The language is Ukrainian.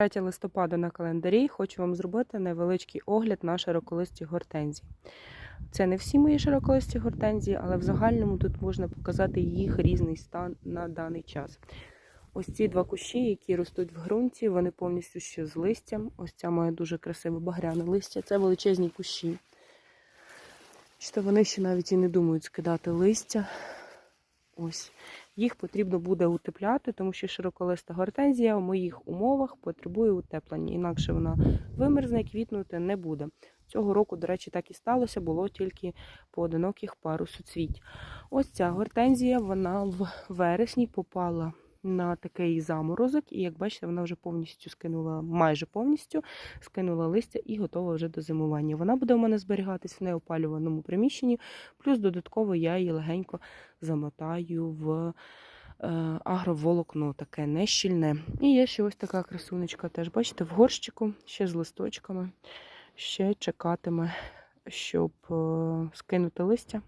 3 листопада на календарі хочу вам зробити невеличкий огляд на широколисті гортензії. Це не всі мої широколисті гортензії, але в загальному тут можна показати їх різний стан на даний час. Ось ці два кущі, які ростуть в ґрунті, вони повністю ще з листям. Ось ця має дуже красиве багряне листя. Це величезні кущі. Що вони ще навіть і не думають скидати листя. Ось. Їх потрібно буде утепляти, тому що широколиста гортензія в моїх умовах потребує утеплення. Інакше вона вимерзне, квітнути не буде. Цього року, до речі, так і сталося, було тільки поодиноких пару суцвіть. Ось ця гортензія, вона в вересні попала на такий заморозок, і як бачите, вона вже повністю скинула, майже повністю скинула листя і готова вже до зимування. Вона буде у мене зберігатись в неопалюваному приміщенні, плюс додатково я її легенько замотаю в е, агроволокно, таке нещільне. І є ще ось така красунечка, теж бачите, в горщику, ще з листочками, ще чекатиме, щоб е, скинути листя.